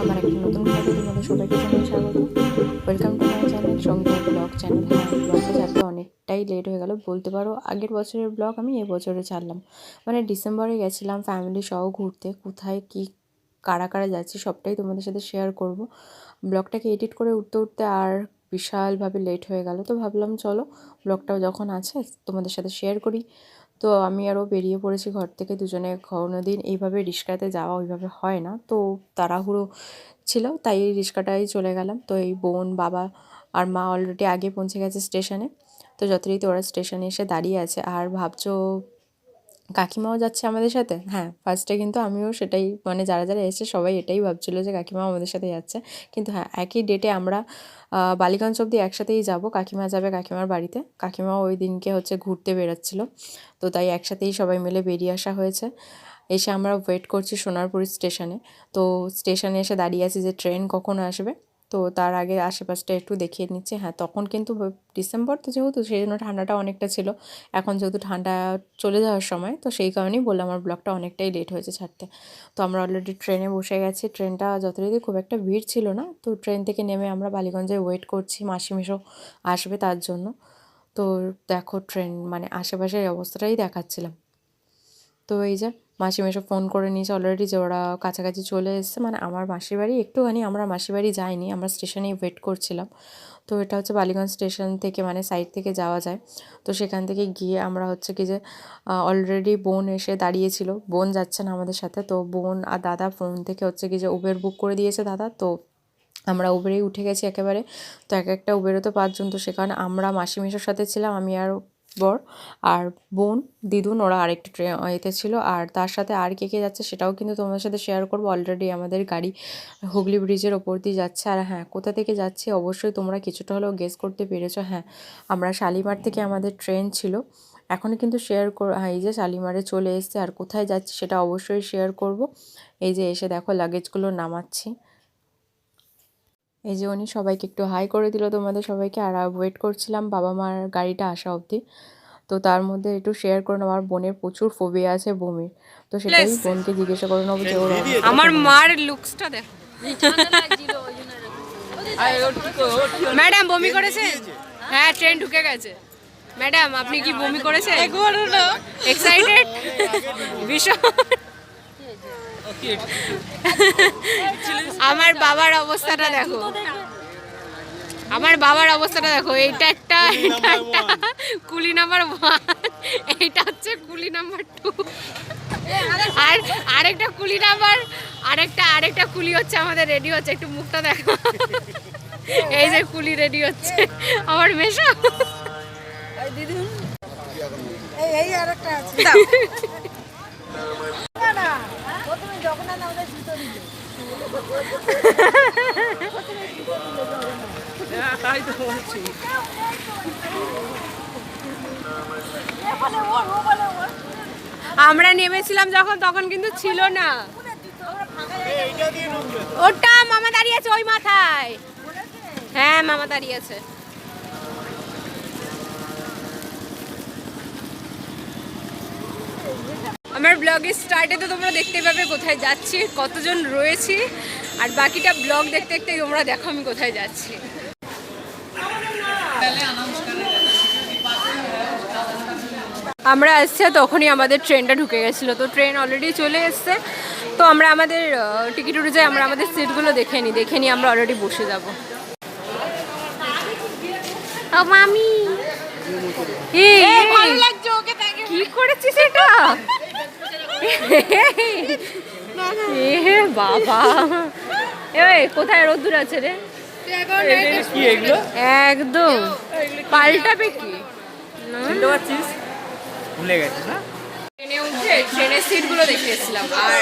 আমার একটা নতুন ভিডিওতে তোমাদের সবাইকে জানাই স্বাগত। Welcome to my channel Sangeeta blog channel হ্যাঁ অনেকটাই লেট হয়ে গেল। বলতে পারো, আগের বছরের ব্লগ আমি এবছরে ছাড়লাম। মানে ডিসেম্বরে গেছিলাম ফ্যামিলি সহ ঘুরতে, কোথায় কী, কারা কারা যাচ্ছি সবটাই তোমাদের সাথে শেয়ার করব। ব্লগটাকে এডিট করে উঠতে উঠতে আর বিশালভাবে লেট হয়ে গেল। তো ভাবলাম, চলো ব্লগটাও যখন আছে তোমাদের সাথে শেয়ার করি। তো আমি আরও বেরিয়ে পড়েছি ঘর থেকে দুজনে কোনো দিন এইভাবে রিক্সাতে যাওয়া ওইভাবে হয় না। তো তাড়াহুড়ো ছিল, তাই এই রিক্সাটাই চলে গেলাম। তো এই বোন, বাবা আর মা অলরেডি আগে পৌঁছে গেছে স্টেশনে। তো যথারীতি ওরা স্টেশনে এসে দাঁড়িয়ে আছে। আর ভাবছ কাকিমাও যাচ্ছে আমাদের সাথে। হ্যাঁ ফার্স্টে কিন্তু আমিও সেটাই মানে যারা যারা এসেছে সবাই এটাই ভাবছিলো যে কাকিমা আমাদের সাথে যাচ্ছে। কিন্তু হ্যাঁ একই ডেটে আমরা বালিগঞ্জ অবধি একসাথেই যাব। কাকিমা যাবে কাকিমার বাড়িতে। কাকিমাও ওই দিনকে হচ্ছে ঘুরতে বেরোচ্ছিল তো তাই একসাথেই সবাই মিলে বেরিয়ে আসা হয়েছে। এসে আমরা ওয়েট করছি সোনারপুর স্টেশনে তো স্টেশনে এসে দাঁড়িয়ে আছি যে ট্রেন কখন আসবে। তো তার আগে আশেপাশটা একটু দেখিয়ে নিচ্ছি। হ্যাঁ তখন কিন্তু ডিসেম্বর তো যেহেতু সেই জন্য ঠান্ডাটা অনেকটা ছিল। এখন যেহেতু ঠান্ডা চলে যাওয়ার সময়, তো সেই কারণেই বললাম আমার ব্লগটা অনেকটাই লেট হয়েছে ছাড়তে। তো আমরা অলরেডি ট্রেনে বসে গেছি। ট্রেনটা যথারীতি খুব একটা ভিড় ছিল না। তো ট্রেন থেকে নেমে আমরা বালিগঞ্জে ওয়েট করছি। মাসি মেশো আসবে তার জন্য। তো দেখো ট্রেন মানে আশেপাশের অবস্থাটাই দেখাচ্ছিলাম। তো এই যে মাসি মেশো ফোন করে নিয়েছে অলরেডি যে ওরা কাছাকাছি চলে এসেছে। মানে আমার মাসির বাড়ি একটুখানি, আমরা মাসির বাড়ি যাইনি, আমরা স্টেশনেই ওয়েট করছিলাম। তো এটা হচ্ছে বালিগঞ্জ স্টেশন থেকে মানে সাইড থেকে যাওয়া যায়। তো সেখান থেকে গিয়ে আমরা হচ্ছে কি যে অলরেডি বোন এসে দাঁড়িয়েছিল। বোন যাচ্ছে না আমাদের সাথে, তো বোন আর দাদা ফোন থেকে হচ্ছে কি যে উবের বুক করে দিয়েছে দাদা। তো আমরা উবেরেই উঠে গেছি একেবারে। তো এক একটা উবেরও তো পাঁচজন, তো সেখানে আমরা মাসি মেশোর সাথে ছিলাম, আমি আর বর আর বোন, দিদুন, ওরা আরেকটা ট্রেন এতে ছিল। আর তার সাথে আর কে কে যাচ্ছে সেটাও কিন্তু তোমাদের সাথে শেয়ার করব। অলরেডি আমাদের গাড়ি হুগলি ব্রিজের ওপর দিয়ে যাচ্ছে। আর হ্যাঁ কোথা থেকে যাচ্ছে অবশ্যই তোমরা কিছুটা হলেও গেস করতে পেরেছ। হ্যাঁ আমরা শালিমার থেকে আমাদের ট্রেন ছিল। এখনও কিন্তু শেয়ার কর হ্যাঁ এই যে শালিমারে চলে এসছে। আর কোথায় যাচ্ছি সেটা অবশ্যই শেয়ার করব। এই যে এসে দেখো লাগেজগুলো নামাচ্ছি। এই যে উনি সবাইকে একটু হাই করে দিল তোমাদের সবাইকে। আর ওয়েট করছিলাম বাবা মার গাড়িটা আসা অবধি। তো তার মধ্যে একটু শেয়ার করে আমার বোনের প্রচুর ফোবিয়া আছে বমির। তো সেটাই বোনকে জিজ্ঞাসা করে নেব যে ওর আমার মার লুকসটা দেখো। ম্যাডাম বমি করেছে? হ্যাঁ ট্রেন ঢুকে গেছে। ম্যাডাম আপনি কি বমি করেছে এক্সাইটেড ভীষণ। আমার বাবার অবস্থাটা দেখো। আমার বাবার অবস্থাটা দেখো এইটা একটা এটা একটা কুলি নাম্বার ওয়ান এইটা হচ্ছে কুলি নাম্বার টু আর আরেকটা কুলি নাম্বার আরেকটা আরেকটা কুলি হচ্ছে আমাদের রেডি হচ্ছে একটু মুখটা দেখো। এই যে কুলি রেডি হচ্ছে আমার মেশা। এই এই আর আছে। আমরা নেমেছিলাম যখন, তখন কিন্তু ছিল না। ওটা মামা দাঁড়িয়ে আছে ওই মাথায়। হ্যাঁ মামা দাঁড়িয়ে আছে। আমার ব্লগের স্টার্টে তো তোমরা দেখতে পাবে কোথায় যাচ্ছি কতজন রয়েছি আর বাকিটা ব্লগ দেখতে দেখতে তোমরা দেখো আমি কোথায় যাচ্ছি। আমরা আসছে তখনই আমাদের ট্রেনটা ঢুকে গেছিল। তো ট্রেন অলরেডি চলে এসছে। তো আমরা আমাদের টিকিট অনুযায়ী আমরা আমাদের সিটগুলো দেখে নিই দেখে নিই আমরা অলরেডি বসে যাব। মামি। কি করেছিস এটা? এ বাবা। এই কোথায় রোদ্দুর আছে রে? একদম। পাল্টাবে কি? ভুলে গেছিস না? ট্রেনে উঠে ট্রেনের সিটগুলো দেখে এসেছিলাম আর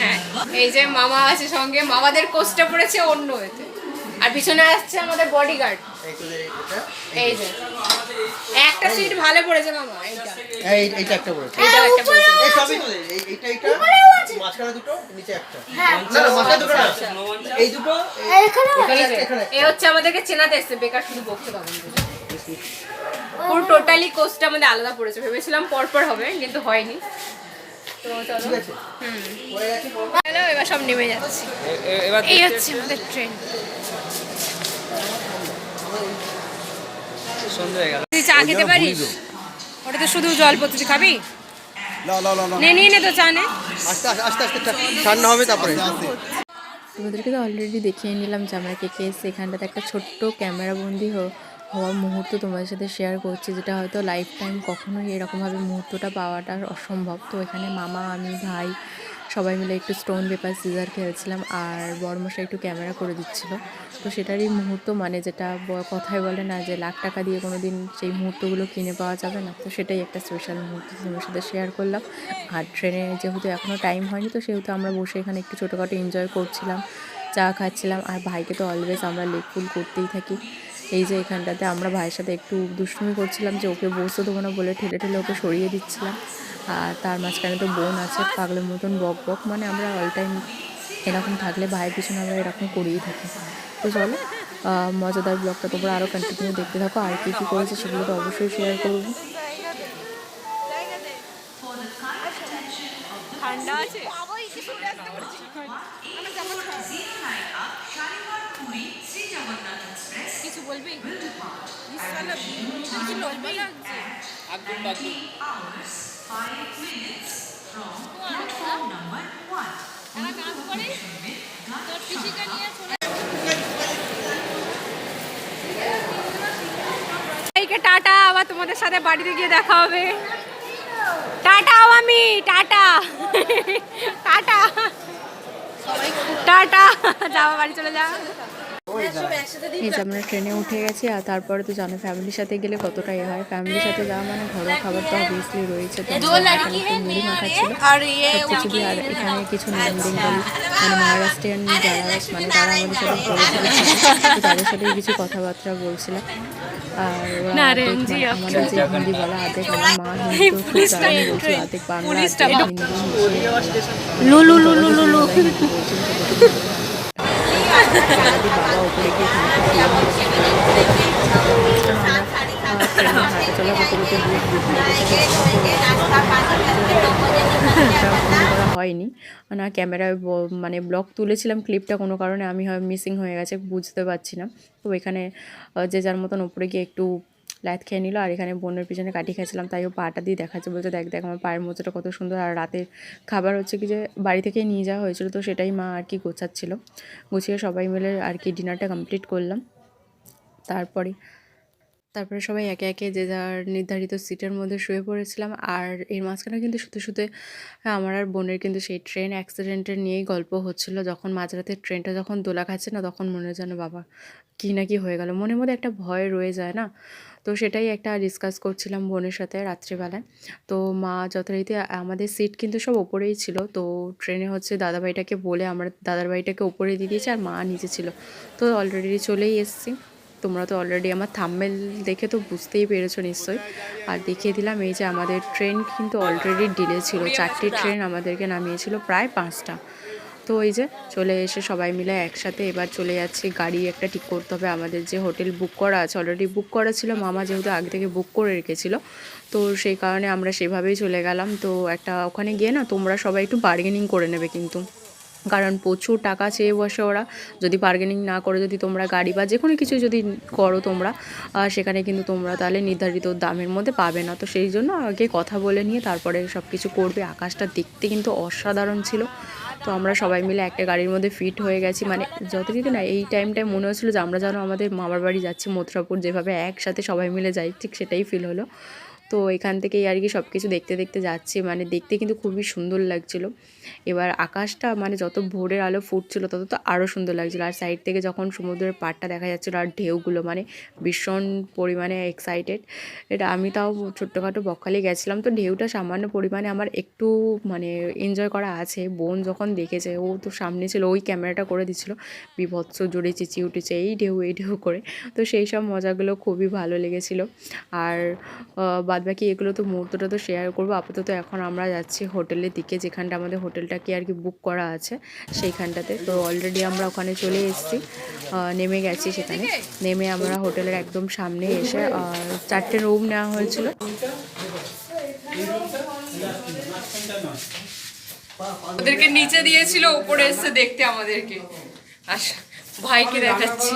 হ্যাঁ এই যে মামা আছে সঙ্গে মামাদের কোচটা পড়েছে অন্য এতে। আর পিছনে আসছে আমাদের বডিগার্ড এই যে। একটা সিট ভালো পড়েছে মামা এইটা। এই এইটা একটা বলেছে এইটাও একটা পড়েছে। এই সবই এই এইটা এইটা মাঝখানে দুটো নিচে একটা। না না মাঝখানে দুটো না। এই দুটো এই- এখানে এই এখানে এ হচ্ছে আমাদেরকে চেনাতে এসছে বেকার শুধু বকতে পাবেন পুরো টোটালি কোচটা আমাদের আলাদা পড়েছে। ভেবেছিলাম পরপর হবে কিন্তু হয়নি। তো চলো ঠিক আছে। হয়ে গেছে হ্যালো এবার সব নেমে যাচ্ছি। এই হচ্ছে আমাদের ট্রেন সন্ধ্যে হয়ে গেল তুই চা খেতে পারিস? ওটা তো শুধু জল খাবি? নে নিয়ে নে তো চা নে। আস্তে আস্তে আস্তে আস্তে ঠান্ডা হবে তারপরে। তোমাদেরকে তো অলরেডি দেখিয়ে নিলাম যে আমরা কে কে এসে এখানটাতে একটা ছোট্ট ক্যামেরা বন্দি হওয়া মুহূর্ত তোমাদের সাথে শেয়ার করছি, যেটা হয়তো লাইফ টাইম কখনোই এরকমভাবে মুহূর্তটা পাওয়াটা অসম্ভব। তো এখানে মামা, আমি, ভাই সবাই মিলে একটু স্টোন পেপার সিজার খেলছিলাম আর বড়মশাই একটু ক্যামেরা করে দিচ্ছিল। তো সেটারই মুহূর্ত মানে যেটা কথায় বলে না যে লাখ টাকা দিয়ে কোনো দিন সেই মুহূর্তগুলো কিনে পাওয়া যাবে না। তো সেটাই একটা স্পেশাল মুহূর্ত তোমার সাথে শেয়ার করলাম। আর ট্রেনে যেহেতু এখনও টাইম হয়নি, তো সেহেতু আমরা বসে এখানে একটু ছোটোখাটো এনজয় করছিলাম, চা খাচ্ছিলাম। আর ভাইকে তো অলওয়েজ আমরা লেগ পুল করতেই থাকি। এই যে এখানটাতে আমরা ভাইয়ের সাথে একটু দুষ্টুমি করছিলাম যে ওকে বসতে দেবো না বলে ঠেলে ঠেলে ওকে সরিয়ে দিচ্ছিলাম। আর তার মাঝখানে তো বোন আছে পাগলের মতন বক বক মানে আমরা অল টাইম এরকম থাকলে ভাইয়ের পিছনে আমরা এরকম করেই থাকি। তো চলো মজাদার ব্লগটা তোমরা আরও কন্টিনিউ দেখতে থাকো আর কী কী করেছে সেগুলো তো অবশ্যই শেয়ার করব ঠান্ডা আছে? কিছু বলবি? টাটা আবার তোমাদের সাথে বাড়িতে গিয়ে দেখা হবে। টাটা আমি টাটা। টাটা। টাটা যাও বাড়ি চলে যাও। এই যে আমরা ট্রেনে উঠে গেছি আর তারপরে তো জানো ফ্যামিলির সাথে গেলে কতটা এ হয়। ফ্যামিলির সাথে যাওয়া মানে ঘরোয়া খাবার তো অবভিয়াসলি রয়েছে তো আমরা এখানে একটু মুড়ি মাখা ছিল কিছু দিয়ে আর এখানে কিছু নন বেঙ্গলি মানে মহারাষ্ট্রিয়ান যারা মানে তারা আমাদের সাথে পরিচিত ছিল, তো তাদের সাথে কিছু কথাবার্তা বলছিলাম। আর ওরা মানে আমাদের যে হিন্দি বলা অর্ধেক আমার মা হিন্দি তো খুব দারুণ বলছে অর্ধেক বাংলা অর্ধেক হিন্দি মিশিয়ে লুলু লুলু লুলু যদি বাবা হয়নি। না, ক্যামেরায় মানে ব্লগ তুলেছিলাম ক্লিপটা কোনো কারণে, আমি মিসিং হয়ে গেছে, বুঝতে পারছি না। তো এখানে যে যার মতন উপরে গিয়ে একটু ল্যাথ খেয়ে নিল আর এখানে বোনের পিছনে কাটিয়ে খেয়েছিলাম, তাই ও পাটা দিয়ে দেখাচ্ছে। বলছে, দেখ দেখ, আমার পায়ের মোচাটা কত সুন্দর আর রাতের খাবার হচ্ছে কি যে বাড়ি থেকে নিয়ে যাওয়া হয়েছিল। তো সেটাই মা আর কি গোছাচ্ছিল। গুছিয়ে সবাই মিলে আর কি ডিনারটা কমপ্লিট করলাম। তারপরে তারপরে সবাই একে একে যে যার নির্ধারিত সিটের মধ্যে শুয়ে পড়েছিলাম। আর এর মাঝখানে কিন্তু শুতে শুতে আমার আর বোনের কিন্তু সেই ট্রেন অ্যাক্সিডেন্টের নিয়েই গল্প হচ্ছিল। যখন মাঝরাতে ট্রেনটা যখন দোলা খাচ্ছে না, তখন মনে যেন, বাবা, কী না কি হয়ে গেল? মনের মধ্যে একটা ভয় রয়ে যায়, না? তো সেটাই একটা ডিসকাস করছিলাম বোনের সাথে রাত্রিবেলায়। তো মা যথারীতি আমাদের সিট কিন্তু সব ওপরেই ছিল। তো ট্রেনে হচ্ছে দাদাভাইটাকে বলে আমরা দাদার বাড়িটাকে ওপরে দিয়ে দিয়েছি আর মা নিচে ছিল। তো অলরেডি চলেই এসেছি। তোমরা তো অলরেডি আমার থাম্বেল দেখে তো বুঝতেই পেরেছ নিশ্চয়ই। আর দেখিয়ে দিলাম এই যে আমাদের ট্রেন কিন্তু অলরেডি ডিলে ছিল। চারটি ট্রেন আমাদেরকে নামিয়েছিল প্রায় পাঁচটা। তো এই যে চলে এসে সবাই মিলে একসাথে এবার চলে যাচ্ছি। গাড়ি একটা ঠিক করতে হবে। আমাদের যে হোটেল বুক করা আছে অলরেডি বুক করা ছিল। মামা যেহেতু আগে থেকে বুক করে রেখেছিল, তো সেই কারণে আমরা সেভাবেই চলে গেলাম। তো একটা ওখানে গিয়ে না তোমরা সবাই একটু বার্গেনিং করে নেবে কিন্তু। কারণ প্রচুর টাকা চেয়ে বসে ওরা। যদি বার্গেনিং না করে, যদি তোমরা গাড়ি বা যে কোনো কিছু যদি করো তোমরা সেখানে কিন্তু তোমরা তাহলে নির্ধারিত দামের মধ্যে পাবে না। তো সেই জন্য আগে কথা বলে নিয়ে তারপরে সব কিছু করবে। আকাশটা দেখতে কিন্তু অসাধারণ ছিল। তো আমরা সবাই মিলে একটা গাড়ির মধ্যে ফিট হয়ে গেছি। মানে যতদিন না, এই টাইমটায় মনে হচ্ছিল যে আমরা যেন আমাদের মামার বাড়ি যাচ্ছি, মথুরাপুর যেভাবে একসাথে সবাই মিলে যাই, ঠিক সেটাই ফিল হলো। তো এখান থেকেই আর কি সব কিছু দেখতে দেখতে যাচ্ছি। মানে দেখতে কিন্তু খুবই সুন্দর লাগছিল। এবার আকাশটা মানে যত ভোরের আলো ফুটছিল তত তো আরও সুন্দর লাগছিল। আর সাইড থেকে যখন সমুদ্রের পাড়টা দেখা যাচ্ছিল আর ঢেউগুলো মানে ভীষণ পরিমাণে এক্সাইটেড এটা আমি তাও ছোট্টখাটো বকখালি গেছিলাম। তো ঢেউটা সামান্য পরিমাণে আমার একটু মানে এনজয় করা আছে। বোন যখন দেখেছে, ও তো সামনে ছিল, ওই ক্যামেরাটা করে দিচ্ছিল। বিভৎস জোরে চেঁচিয়ে উঠেছে, এই ঢেউ এই ঢেউ করে। তো সেই সব মজাগুলো খুবই ভালো লেগেছিল। আর বাদ বাকি এগুলো তো মুহূর্তটা তো শেয়ার করব। আপাতত এখন আমরা যাচ্ছি হোটেলের দিকে যেখানটা আমাদের হোটেলটাকে আর কি বুক করা আছে সেইখানটাতে। তো অলরেডি আমরা ওখানে চলে এসেছি। নেমে গেছি সেখানে। নেমে আমরা হোটেলের একদম সামনে এসে চারটে রুম নেওয়া হয়েছিল। ওদেরকে নিচে দিয়েছিল উপরে এসে দেখতে আমাদেরকে। আস ভাইকে দেখাচ্ছি।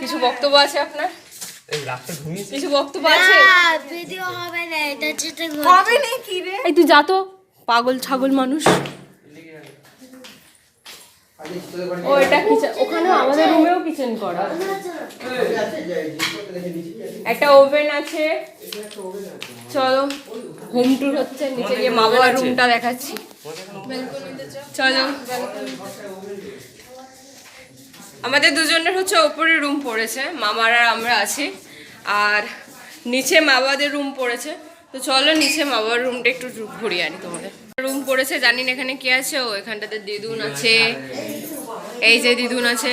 কিছু বক্তব্য আছে আপনার? এই কিছু বক্তব্য আছে? ভিডিও হবে না এটা যেটা হবে নি কি রে? এই তুই যা তো পাগল ছাগল মানুষ। ও এটা কিচেন ওখানে আমাদের রুমেও কিচেন করা। একটা ওভেন আছে। চলো হোম ট্যুর হচ্ছে নিচে গিয়ে মা বাবার রুমটা দেখাচ্ছি। চলো। আমাদের দুজনের হচ্ছে ওপরে রুম পড়েছে মামার আর আমরা আছি। আর নিচে মা বাবাদের রুম পড়েছে। তো চলো নিচে মা বাবার রুমটা একটু ঘুরিয়ে আনি তোমাদের। রুম পড়েছে জানি না এখানে কি আছে ও এখানটাতে দিদুন আছে। এই যে দিদুন আছে।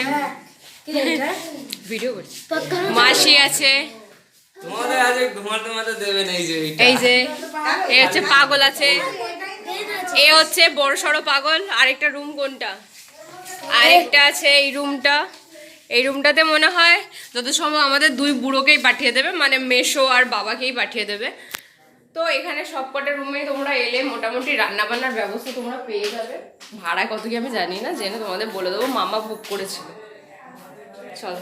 ভিডিও করছি। মাসি আছে। এই যে। এই হচ্ছে পাগল আছে। এ হচ্ছে বড় সড়ো পাগল আরেকটা রুম কোনটা? আরেকটা আছে এই রুমটা। এই রুমটাতে মনে হয় যত সময় আমাদের দুই বুড়োকেই পাঠিয়ে দেবে মানে মেশো আর বাবাকেই পাঠিয়ে দেবে। তো এখানে সবকটা রুমে তোমরা এলে মোটামুটি রান্না বান্নার ব্যবস্থা তোমরা পেয়ে যাবে। ভাড়া কত কি আমি জানি না, জেনে তোমাদের বলে দেবো, মামা বুক করেছিল। চলো,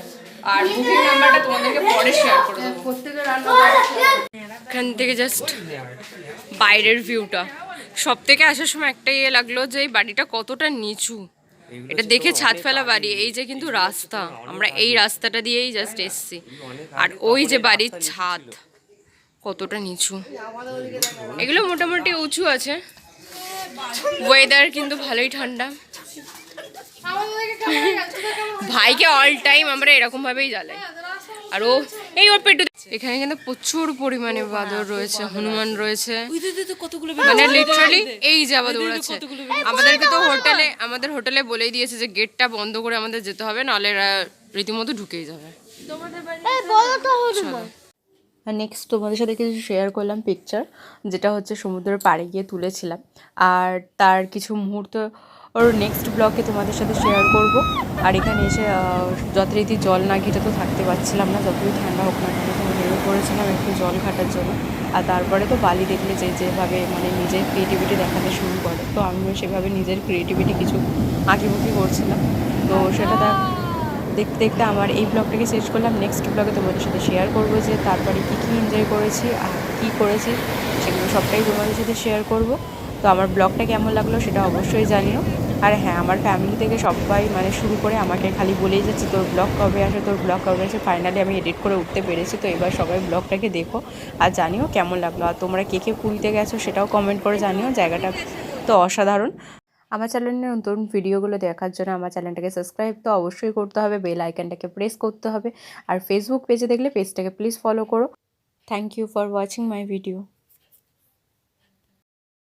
আর বুকিং নাম্বারটা তোমাদেরকে পরে শেয়ার করে দেবো। এখান থেকে জাস্ট বাইরের ভিউটা সব থেকে আসার সময় একটা ইয়ে লাগল যে এই বাড়িটা কতটা নিচু। এটা দেখে ছাদ ফেলা বাড়ি এই যে কিন্তু রাস্তা। আমরা এই রাস্তাটা দিয়েই জাস্ট এসছি। আর ওই যে বাড়ির ছাদ কতটা নিচু। এগুলো মোটামুটি উঁচু আছে। ওয়েদার কিন্তু ভালোই ঠান্ডা। ভাইকে অল টাইম আমরা এরকমভাবেই জ্বালাই। আর ও এই ওর পেটু এখানে কিন্তু প্রচুর পরিমাণে বাদর রয়েছে হনুমান রয়েছে। মানে লিটারালি এই যাওয়া দৌড়াচ্ছে। আমাদেরকে তো হোটেলে আমাদের হোটেলে বলেই দিয়েছে যে গেটটা বন্ধ করে আমাদের যেতে হবে নাহলে এরা রীতিমতো ঢুকেই যাবে। বলো তো হনুমান। আর নেক্সট তোমাদের সাথে কিছু শেয়ার করলাম পিকচার যেটা হচ্ছে সমুদ্রের পাড়ে গিয়ে তুলেছিলাম। আর তার কিছু মুহূর্ত ওর নেক্সট ব্লগে তোমাদের সাথে শেয়ার করব। আর এখানে এসে যথারীতি জল না ঘেটে তো থাকতে পারছিলাম না, যতই ঠান্ডা হোক না কেন, তো বেরো করেছিলাম একটু জল ঘাটার জন্য। আর তারপরে তো বালি দেখলে যে যেভাবে মানে নিজের ক্রিয়েটিভিটি দেখাতে শুরু করে। তো আমিও সেভাবে নিজের ক্রিয়েটিভিটি কিছু আঁকিবুকি করছিলাম। তো সেটা দেখ, দেখতে দেখতে আমার এই ব্লগটাকে শেষ করলাম। নেক্সট ব্লগে তোমাদের সাথে শেয়ার করব যে তারপরে কী কী এনজয় করেছি, আর কী করেছি, সেগুলো সবটাই তোমাদের সাথে শেয়ার করব। তো আমার ব্লগটা কেমন লাগল সেটা অবশ্যই জানিও। আর হ্যাঁ আমার ফ্যামিলি থেকে সবাই মানে শুরু করে আমাকে খালি বলেই যাচ্ছে, তোর ব্লগ কবে আসে? তোর ব্লগ কবে আসে? ফাইনালি আমি এডিট করে উঠতে পেরেছি, তো এবার সবাই ব্লগটাকে দেখো আর জানিও কেমন লাগল। আর তোমরা কে কে পুরীতে গেছো সেটাও কমেন্ট করে জানিও, জায়গাটা তো অসাধারণ। আমার চ্যানেলের নতুন ভিডিওগুলো দেখার জন্য আমার চ্যানেলটাকে সাবস্ক্রাইব তো অবশ্যই করতে হবে বেল আইকনটাকে প্রেস করতে হবে। আর ফেসবুক পেজে দেখলে পেজটাকে প্লিজ ফলো করো। Thank you for watching my video